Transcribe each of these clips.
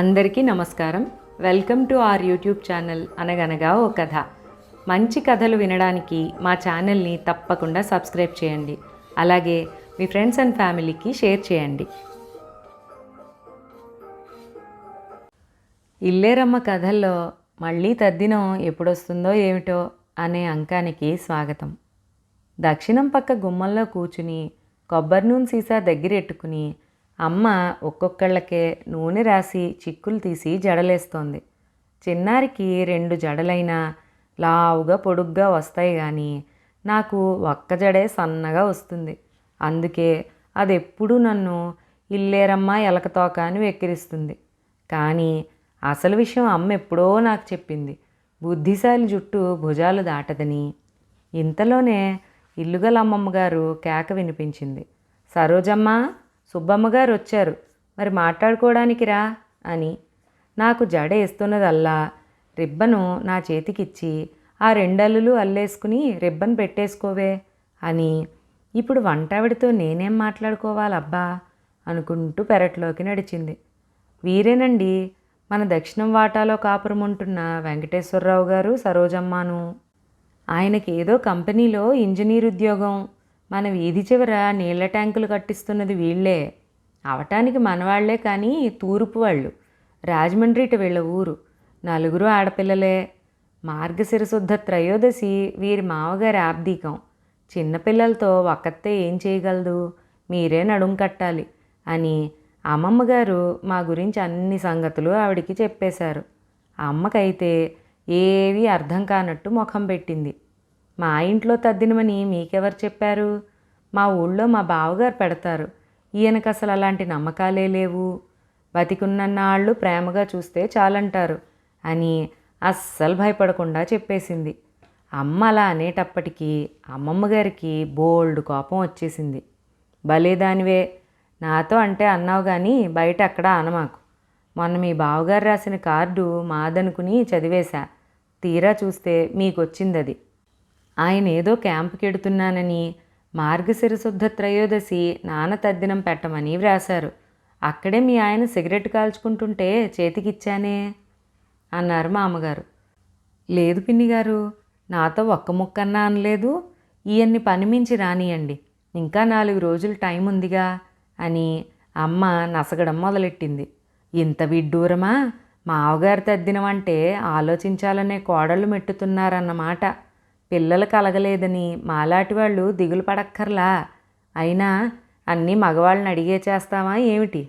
అందరికీ నమస్కారం. Welcome to our YouTube channel అనగనగా ఓ కథ. మంచి కథలు వినడానికి మా ఛానల్ని తప్పకుండా సబ్స్క్రైబ్ చేయండి. అలాగే మీ ఫ్రెండ్స్ అండ్ ఫ్యామిలీకి షేర్ చేయండి. ఇల్లేరమ్మ కథల్లో మళ్ళీ తద్దినం ఎప్పుడొస్తుందో ఏమిటో అనే అంకానికి స్వాగతం. దక్షిణం పక్క గుమ్మంలో కూర్చుని కొబ్బరి నూనె సీసా దగ్గరెట్టుకుని అమ్మ ఒక్కొక్కళ్ళకే నూనె రాసి చిక్కులు తీసి జడలేస్తోంది. చిన్నారికి రెండు జడలైనా లావుగా పొడుగ్గా వస్తాయి కానీ నాకు ఒక్క జడే సన్నగా వస్తుంది. అందుకే అది ఎప్పుడూ నన్ను ఇల్లేరమ్మ ఎలకతోక అని వెక్కిరిస్తుంది. కానీ అసలు విషయం అమ్మ ఎప్పుడో నాకు చెప్పింది. బుద్ధిశాలి జుట్టు భుజాలు దాటదని ఇంతలోనే ఇల్లుగల అమ్మమ్మ గారు కేక వినిపించింది. సరోజమ్మ! సుబ్బమ్మ గారు వచ్చారు. మరి మాట్లాడుకోవడానికి రా అని. నాకు జడ వేస్తున్నదల్లా. రిబ్బను నా చేతికిచ్చి ఆ రెండల్లులు అల్లేసుకుని రిబ్బన్ పెట్టేసుకోవే అని. ఇప్పుడు వంటావిడితో నేనేం మాట్లాడుకోవాలబ్బా అనుకుంటూ పెరట్లోకి నడిచింది. వీరేనండి మన దక్షిణం వాటాలో కాపురం ఉంటున్న వెంకటేశ్వరరావు గారు సరోజమ్మను. ఆయనకి ఏదో కంపెనీలో ఇంజనీర్ ఉద్యోగం మన వీధి చివర నీళ్ళ ట్యాంకులు కట్టిస్తున్నది వీళ్ళే. అవటానికి మనవాళ్ళే కానీ తూర్పు వాళ్ళు. రాజమండ్రి ఇటు వీళ్ళ ఊరు. నలుగురు ఆడపిల్లలే. మార్గశిరశుద్ధ త్రయోదశి వీరి మావగారి ఆబ్దీకం. చిన్నపిల్లలతో ఒక్కతే ఏం చేయగలదు? మీరే నడుం కట్టాలి అని అమ్మమ్మగారు మా గురించి అన్ని సంగతులు ఆవిడికి చెప్పేశారు. అమ్మకైతే ఏవీ అర్థం కానట్టు ముఖం పెట్టింది. మా ఇంట్లో తద్దినమని మీకెవరు చెప్పారు? మా ఊళ్ళో మా బావగారు పెడతారు. ఈయనకు అసలు అలాంటి నమ్మకాలే లేవు. బతికున్నన్నాళ్ళు ప్రేమగా చూస్తే చాలంటారు అని అస్సలు భయపడకుండా చెప్పేసింది. అమ్మ అలా అనేటప్పటికీ అమ్మమ్మ గారికి బోల్డ్ కోపం వచ్చేసింది. భలేదానివే నాతో అంటే అన్నావు కానీ బయట అక్కడ అనమాకు మొన్న మీ బావగారు రాసిన కార్డు మాదనుకుని చదివేశా. తీరా చూస్తే మీకొచ్చింది అది ఆయన ఏదో క్యాంపుకి ఎడుతున్నానని మార్గశిరశుద్ధ త్రయోదశి నాన్న తద్దినం పెట్టమని వ్రాశారు. అక్కడే మీ ఆయన సిగరెట్ కాల్చుకుంటుంటే చేతికిచ్చానే అన్నారు మా అమ్మగారు లేదు పిన్ని గారు నాతో ఒక్క ముక్కన్నా అనలేదు. ఈయన్ని పనిమించి రానియండి. ఇంకా నాలుగు రోజులు టైం ఉందిగా అని అమ్మ నసగడం మొదలెట్టింది. ఇంత విడ్డూరమా? మావగారు తద్దినమంటే ఆలోచించాలనే కోడళ్ళు మెట్టుతున్నారన్నమాట. పిల్లలు కలగలేదని మాలాటి వాళ్ళు దిగులు పడక్కర్లా. అయినా అన్నీ మగవాళ్ళని అడిగే చేస్తావా ఏమిటి?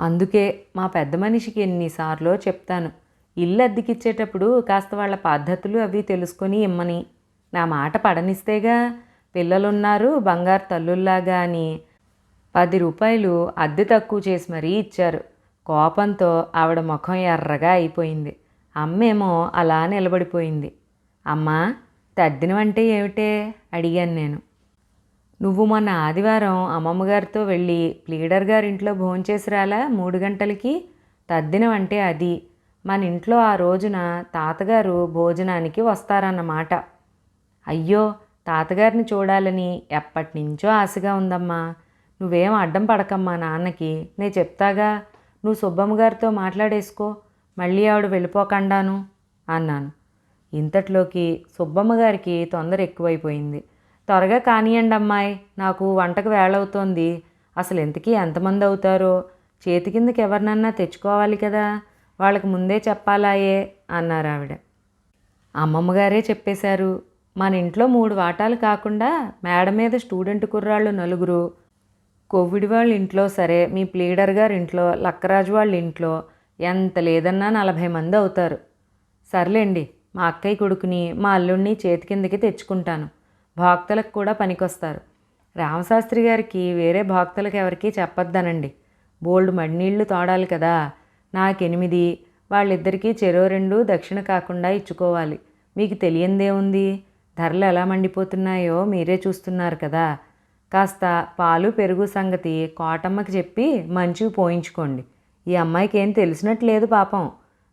అందుకే మా పెద్ద మనిషికి ఎన్నిసార్లు చెప్తాను. ఇల్లు అద్దెకిచ్చేటప్పుడు కాస్త వాళ్ళ పద్ధతులు అవి తెలుసుకొని ఇమ్మని. నా మాట పడనిస్తేగా పిల్లలున్నారు బంగారు తల్లుల్లాగా అని. పది రూపాయలు అద్దె తక్కువ చేసి మరీ ఇచ్చారు. కోపంతో ఆవిడ ముఖం ఎర్రగా అయిపోయింది. అమ్మేమో అలా నిలబడిపోయింది. అమ్మా తద్దినం అంటే ఏమిటే? అడిగాను నేను. నువ్వు మొన్న ఆదివారం అమ్మమ్మగారితో వెళ్ళి ప్లీడర్ గారింట్లో భోంచేసి రాలా మూడు గంటలకి? తద్దినం అంటే అది. మన ఇంట్లో ఆ రోజున తాతగారు భోజనానికి వస్తారన్నమాట. అయ్యో తాతగారిని చూడాలని ఎప్పటి నుంచో ఆశగా ఉందమ్మా. నువ్వేం అడ్డం పడకమ్మా నాన్నకి. నేను చెప్తాగా నువ్వు సుబ్బమ్మ గారితో మాట్లాడేసుకో. మళ్ళీ ఆవిడ వెళ్ళిపోకండాను అన్నాను. ఇంతట్లోకి సుబ్బమ్మ గారికి తొందర ఎక్కువైపోయింది. త్వరగా కానియండి అమ్మాయి నాకు వంటకు వేళవుతోంది. అసలు ఇంతకీ ఎంతమంది అవుతారో? చేతి కిందకి ఎవరినన్నా తెచ్చుకోవాలి కదా? వాళ్ళకి ముందే చెప్పాలాయే అన్నారు ఆవిడ. అమ్మమ్మగారే చెప్పేశారు మన ఇంట్లో మూడు వాటాలు కాకుండా మేడ మీద స్టూడెంట్ కుర్రాళ్ళు నలుగురు కోవిడ్ వాళ్ళ ఇంట్లో సరే మీ ప్లీడర్ గారి ఇంట్లో లక్కరాజు వాళ్ళ ఇంట్లో ఎంత లేదన్నా నలభై మంది అవుతారు. సర్లేండి మా అక్కయ్య కొడుకుని మా అల్లుడిని చేతి కిందకి తెచ్చుకుంటాను. భక్తులకు కూడా పనికొస్తారు. రామశాస్త్రి గారికి వేరే భక్తులకు ఎవరికీ చెప్పొద్దనండి. బోల్డ్ మడినీళ్ళు తోడాలి కదా. నాకెనిమిది వాళ్ళిద్దరికీ చెరో రెండు దక్షిణ కాకుండా ఇచ్చుకోవాలి. మీకు తెలియందే ఉంది. ధరలు ఎలా మండిపోతున్నాయో మీరే చూస్తున్నారు కదా. కాస్త పాలు పెరుగు సంగతి కోటమ్మకి చెప్పి మంచివి పోయించుకోండి. ఈ అమ్మాయికి ఏం తెలిసినట్లేదు పాపం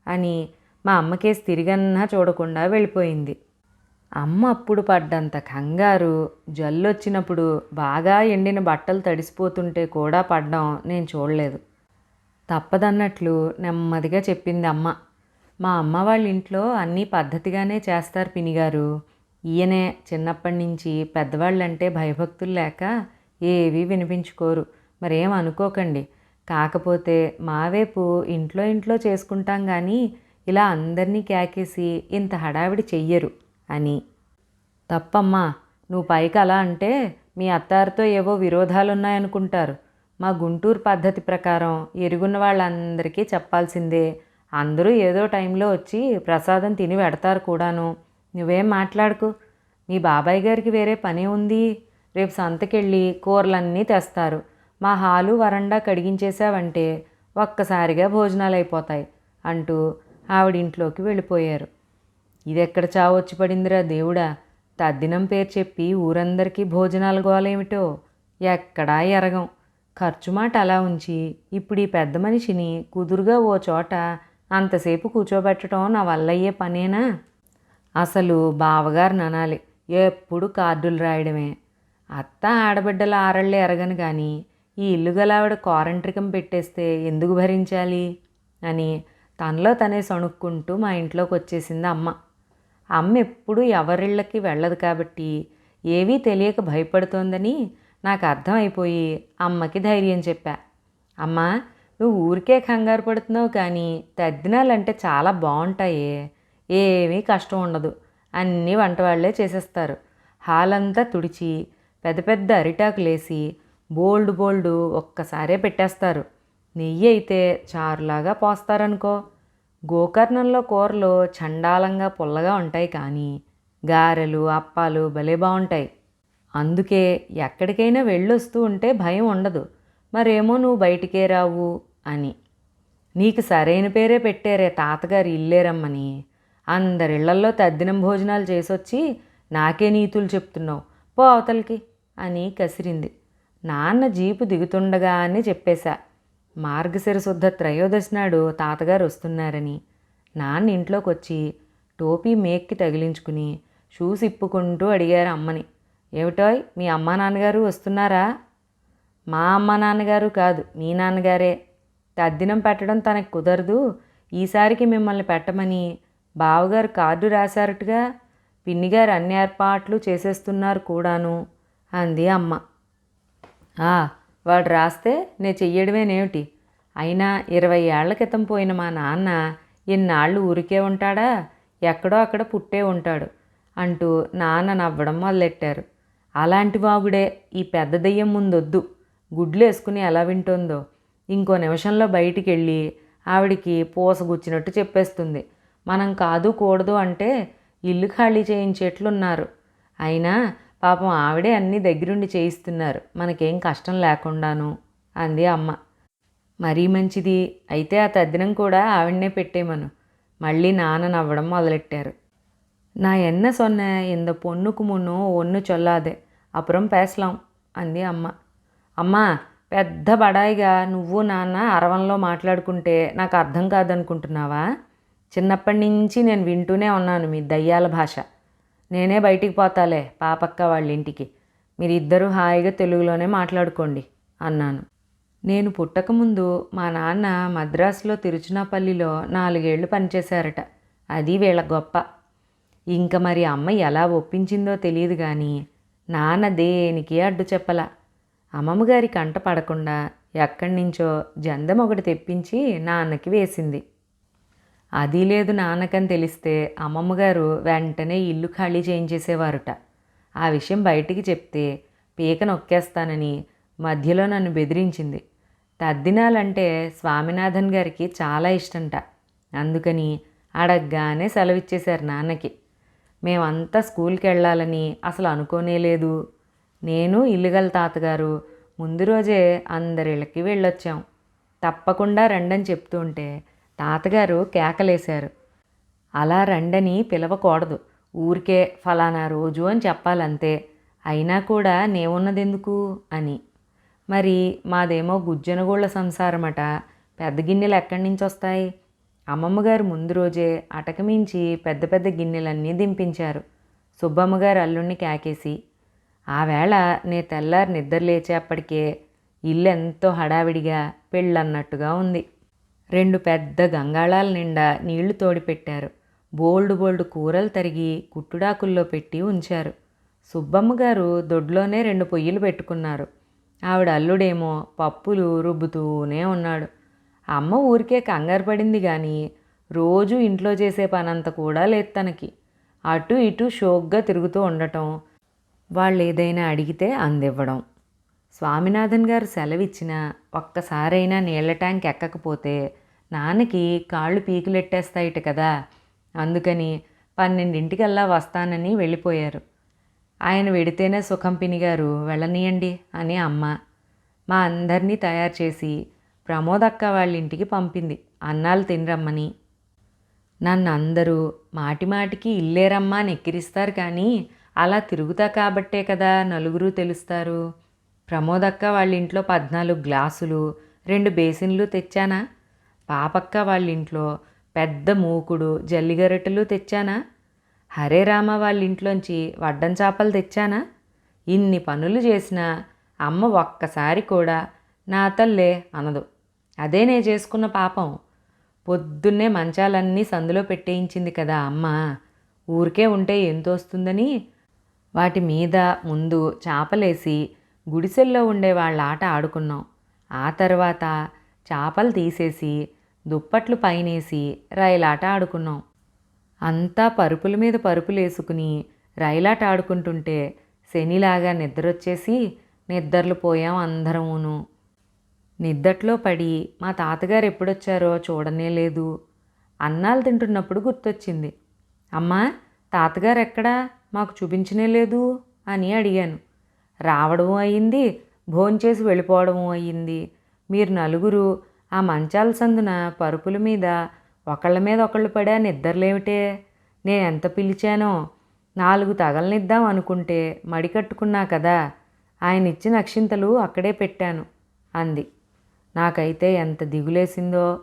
అని మా అమ్మకేసి తిరిగన్నా చూడకుండా వెళ్ళిపోయింది. అమ్మ అప్పుడు పడ్డంత కంగారు. జల్లొచ్చినప్పుడు బాగా ఎండిన బట్టలు తడిసిపోతుంటే కూడా పడ్డం నేను చూడలేదు. తప్పదన్నట్లు నెమ్మదిగా చెప్పింది అమ్మ. మా అమ్మ వాళ్ళ ఇంట్లో అన్నీ పద్ధతిగానే చేస్తారు పినిగారు. ఈయనే చిన్నప్పటి నుంచి పెద్దవాళ్ళంటే భయభక్తులు లేక ఏవీ వినిపించుకోరు. మరేం అనుకోకండి. కాకపోతే మా వైపు ఇంట్లో ఇంట్లో చేసుకుంటాం కానీ ఇలా అందరినీ కేకేసి ఇంత హడావిడి చెయ్యరు అని. తప్పమ్మా నువ్వు పైకి అలా అంటే మీ అత్తారితో ఏవో విరోధాలు ఉన్నాయనుకుంటారు మా గుంటూరు పద్ధతి ప్రకారం ఎరుగున్న వాళ్ళందరికీ చెప్పాల్సిందే. అందరూ ఏదో టైంలో వచ్చి ప్రసాదం తిని పెడతారు కూడాను. నువ్వేం మాట్లాడుకు? మీ బాబాయ్ గారికి వేరే పని ఉంది. రేపు సంతకెళ్ళి కూరలన్నీ తెస్తారు. మా హాలు వరండా కడిగించేసావంటే ఒక్కసారిగా భోజనాలు అయిపోతాయి అంటూ ఆవిడింట్లోకి వెళ్ళిపోయారు. ఇదెక్కడ చావొచ్చి వచ్చి పడిందిరా దేవుడా? తద్దినం పేరు చెప్పి ఊరందరికీ భోజనాలు గోలేమిటో? ఎక్కడా ఎరగం. ఖర్చు మాట అలా ఉంచి ఇప్పుడు ఈ పెద్ద మనిషిని కుదురుగా ఓ చోట అంతసేపు కూర్చోబెట్టడం నా వల్ల అయ్యే పనేనా? అసలు బావగారు ననాలి ఎప్పుడు కార్డులు రాయడమే. అత్త ఆడబిడ్డల ఆరళ్ళు ఎరగను కానీ ఈ ఇల్లు గలావిడ క్వారంట్రికం పెట్టేస్తే ఎందుకు భరించాలి? అని తనలో తనే సణుక్కుంటూ మా ఇంట్లోకి వచ్చేసింది అమ్మ. అమ్మ ఎప్పుడు ఎవరిళ్ళకి వెళ్ళదు కాబట్టి ఏవీ తెలియక భయపడుతోందని నాకు అర్థమైపోయి అమ్మకి ధైర్యం చెప్పా. అమ్మా నువ్వు ఊరికే కంగారు పడుతున్నావు కానీ తద్దినాలంటే చాలా బాగుంటాయే. ఏమీ కష్టం ఉండదు. అన్నీ వంట వాళ్ళే చేసేస్తారు. హాల్ అంతా తుడిచి పెద్ద పెద్ద అరిటాకులేసి బోల్డ్ బోల్డ్ ఒక్కసారే పెట్టేస్తారు. నెయ్యి అయితే చారులాగా పోస్తారనుకో. గోకర్ణంలో కూరలు చండాలంగా పుల్లగా ఉంటాయి కానీ గారెలు అప్పాలు భలే బాగుంటాయి అందుకే ఎక్కడికైనా వెళ్ళొస్తూ ఉంటే భయం ఉండదు. మరేమో నువ్వు బయటికే రావు అని. నీకు సరైన పేరే పెట్టారే తాతగారు ఇల్లేరమ్మని. అందరిళ్ళల్లో తద్దినం భోజనాలు చేసొచ్చి నాకే నీతులు చెప్తున్నావు. పో అవతలకి అని కసిరింది. నాన్న జీపు దిగుతుండగా అని చెప్పేశా. మార్గశిర శుద్ధ త్రయోదశి నాడు తాతగారు వస్తున్నారని. నాన్న ఇంట్లోకి వచ్చి టోపీ మేక్కి తగిలించుకుని షూస్ ఇప్పుకుంటూ అడిగారు అమ్మని. ఏమిటోయ్ మీ అమ్మా నాన్నగారు వస్తున్నారా? మా అమ్మ నాన్నగారు కాదు మీ నాన్నగారే. తద్దినం పెట్టడం తనకు కుదరదు ఈసారికి మిమ్మల్ని పెట్టమని బావగారు కార్డు రాశారటగా పిన్నిగారు అన్ని ఏర్పాట్లు చేసేస్తున్నారు కూడాను అంది అమ్మ. ఆ వాడు రాస్తే నేను చెయ్యడమేనేమిటి? అయినా ఇరవై ఏళ్ళ క్రితం పోయిన మా నాన్న ఇన్నాళ్ళు ఊరికే ఉంటాడా? ఎక్కడో అక్కడ పుట్టే ఉంటాడు అంటూ నాన్న నవ్వడం మొదలెట్టారు. అలాంటి వాగుడే ఈ పెద్ద దెయ్యం ముందొద్దు. గుడ్లు వేసుకుని ఎలా వింటుందో. ఇంకో నిమిషంలో బయటికి వెళ్ళి ఆవిడికి పూసగుచ్చినట్టు చెప్పేస్తుంది. మనం కాదు కూడదు అంటే ఇల్లు ఖాళీ చేయించేట్లున్నారు. అయినా పాపం ఆవిడే అన్నీ దగ్గరుండి చేయిస్తున్నారు. మనకేం కష్టం లేకుండాను అంది అమ్మ. మరీ మంచిది. అయితే ఆ తద్దినం కూడా ఆవిడనే పెట్టేమను. మళ్ళీ నాన్న నవ్వడం మొదలెట్టారు. నా ఎన్న సొన్న ఇంద పొన్నుకు మున్ను ఒన్ను చొల్లాదే. అప్పురం పేసలాం అంది అమ్మ. అమ్మా పెద్ద బడాయిగా నువ్వు నాన్న అరవంలో మాట్లాడుకుంటే నాకు అర్థం కాదనుకుంటున్నావా? చిన్నప్పటి నుంచి నేను వింటూనే ఉన్నాను మీ దయ్యాల భాష. నేనే బయటికి పోతాలే పాపక్క వాళ్ళ ఇంటికి మీరిద్దరూ హాయిగా తెలుగులోనే మాట్లాడుకోండి అన్నాను. నేను పుట్టకముందు మా నాన్న మద్రాసులో తిరుచునాపల్లిలో నాలుగేళ్ళు పనిచేశారట. అది వీళ్ళ గొప్ప. ఇంక మరి అమ్మ ఎలా ఒప్పించిందో తెలియదు కానీ నాన్న దేనికి అడ్డు చెప్పల? అమ్మమ్మగారి కంట పడకుండా ఎక్కడి నుంచో జందం ఒకటి తెప్పించి నాన్నకి వేసింది. అది లేదు నాన్నకని తెలిస్తే అమ్మమ్మగారు వెంటనే ఇల్లు ఖాళీ చేయించేసేవారుట. ఆ విషయం బయటికి చెప్తే పీక నొక్కేస్తానని మధ్యలో నన్ను బెదిరించింది. తద్దినాలంటే స్వామినాథన్ గారికి చాలా ఇష్టంట. అందుకని అడగ్గానే సెలవిచ్చేశారు నాన్నకి. మేమంతా స్కూల్కి వెళ్ళాలని అసలు అనుకోనే లేదు. నేను ఇల్లుగల తాతగారు ముందు రోజే అందరిళ్ళకి వెళ్ళొచ్చాం. తప్పకుండా రండని చెప్తుంటే తాతగారు కేకలేశారు. అలా రండని పిలవకూడదు. ఊరికే ఫలానా రోజు అని చెప్పాలంతే. అయినా కూడా నేవున్నదెందుకు? అని. మరి మాదేమో గుజ్జనగోళ్ళ సంసారమట. పెద్ద గిన్నెలు ఎక్కడి నుంచి వస్తాయి అమ్మమ్మగారు ముందు రోజే అటకమించి పెద్ద పెద్ద గిన్నెలన్నీ దింపించారు. సుబ్బమ్మగారు అల్లుణ్ణి కేకేసి ఆవేళ నే తెల్లారి నిద్ర లేచేప్పటికే ఇల్లు ఎంతో హడావిడిగా పెళ్ళన్నట్టుగా ఉంది. రెండు పెద్ద గంగాళాల నిండా నీళ్ళు తోడిపెట్టారు. బోల్డు బోల్డు కూరలు తరిగి కుట్టుడాకుల్లో పెట్టి ఉంచారు. సుబ్బమ్మ గారు దొడ్లోనే రెండు పొయ్యిలు పెట్టుకున్నారు. ఆవిడ అల్లుడేమో పప్పులు రుబ్బుతూనే ఉన్నాడు. అమ్మ ఊరికే కంగారు పడింది కానీ రోజు ఇంట్లో చేసే పనంత కూడా లేదు తనకి. అటు ఇటు షోక్గా తిరుగుతూ ఉండటం వాళ్ళు ఏదైనా అడిగితే అందివ్వడం. స్వామినాథన్ గారు సెలవిచ్చినా ఒక్కసారైనా నీళ్ళ ట్యాంక్ ఎక్కకపోతే నాన్నకి కాళ్ళు పీకులెట్టేస్తాయిట కదా. అందుకని పన్నెండింటికల్లా వస్తానని వెళ్ళిపోయారు. ఆయన వెడితేనే సుఖంపిని గారు వెళ్ళనీయండి అని అమ్మ. మా అందరినీ తయారు చేసి ప్రమోదక్క వాళ్ళ ఇంటికి పంపింది. అన్నాలు తినరమ్మని. నన్ను అందరూ మాటిమాటికి ఇల్లేరమ్మా అని ఎక్కిరిస్తారు కానీ అలా తిరుగుతా కాబట్టే కదా నలుగురు తెలుస్తారు. ప్రమోదక్క వాళ్ళ ఇంట్లో పద్నాలుగు గ్లాసులు రెండు బేసిన్లు తెచ్చానా? పాపక్క వాళ్ళ ఇంట్లో పెద్ద మూకుడు జల్లిగరెటలు తెచ్చానా? హరే రామ వాళ్ళ ఇంట్లోంచి వడ్డం చేపలు తెచ్చానా? ఇన్ని పనులు చేసినా అమ్మ ఒక్కసారి కూడా నా తల్లే అనదు. అదే నే చేసుకున్న పాపం. పొద్దున్నే మంచాలన్నీ సందులో పెట్టేయించింది కదా అమ్మ. ఊరికే ఉంటే ఎంత వస్తుందని వాటి మీద ముందు చేపలేసి గుడిసెల్లో ఉండే వాళ్ళ ఆట ఆడుకున్నాం. ఆ తర్వాత చేపలు తీసేసి దుప్పట్లు పైనేసి రైలాట ఆడుకున్నాం. అంతా పరుపుల మీద పరుపులు వేసుకుని రైలాట ఆడుకుంటుంటే శనిలాగా నిద్రొచ్చేసి నిద్రలు పోయాం అందరమును. నిద్దట్లో పడి మా తాతగారు ఎప్పుడొచ్చారో చూడనే లేదు. అన్నాలు తింటున్నప్పుడు గుర్తొచ్చింది. అమ్మా తాతగారు ఎక్కడా? మాకు చూపించనే లేదు అని అడిగాను. రావడం అయింది భోంచేసి వెళ్ళిపోవడము అయింది. మీరు నలుగురు ఆ మంచాల సందున పరుపుల మీద ఒకళ్ళ మీద ఒకళ్ళు పడా నిద్రలేమిటే? నేను ఎంత పిలిచానో? నాలుగు తగలనిద్దాం అనుకుంటే మడి కట్టుకున్నా కదా ఆయన ఇచ్చిన అక్షింతలు అక్కడే పెట్టాను అంది. నాకైతే ఎంత దిగులేసిందో?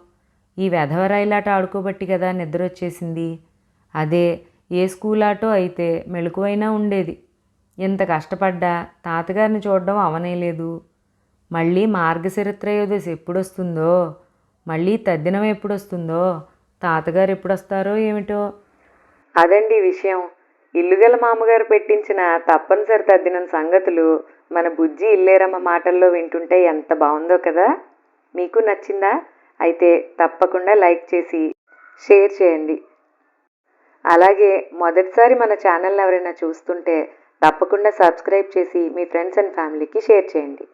ఈ వెధవరైలాట ఆడుకోబట్టి కదా నిద్ర వచ్చేసింది అదే ఏ స్కూల్ ఆటో అయితే మెలకువైనా ఉండేది. ఇంత కష్టపడ్డా? తాతగారిని చూడడం అవనేలేదు మళ్ళీ మార్గశిరత్రయోదశి ఎప్పుడొస్తుందో? మళ్ళీ తద్దినం ఎప్పుడొస్తుందో? తాతగారు ఎప్పుడొస్తారో ఏమిటో? అదండి విషయం. ఇల్లుగల మామగారు పెట్టించిన తప్పనిసరి తద్దినం సంగతులు మన బుజ్జి ఇల్లేరమ్మ మాటల్లో వింటుంటే ఎంత బాగుందో కదా? మీకు నచ్చిందా? అయితే తప్పకుండా లైక్ చేసి షేర్ చేయండి. అలాగే మొదటిసారి మన ఛానల్ ఎవరైనా చూస్తుంటే తప్పకుండా సబ్స్క్రైబ్ చేసి మీ ఫ్రెండ్స్ అండ్ ఫ్యామిలీకి షేర్ చేయండి.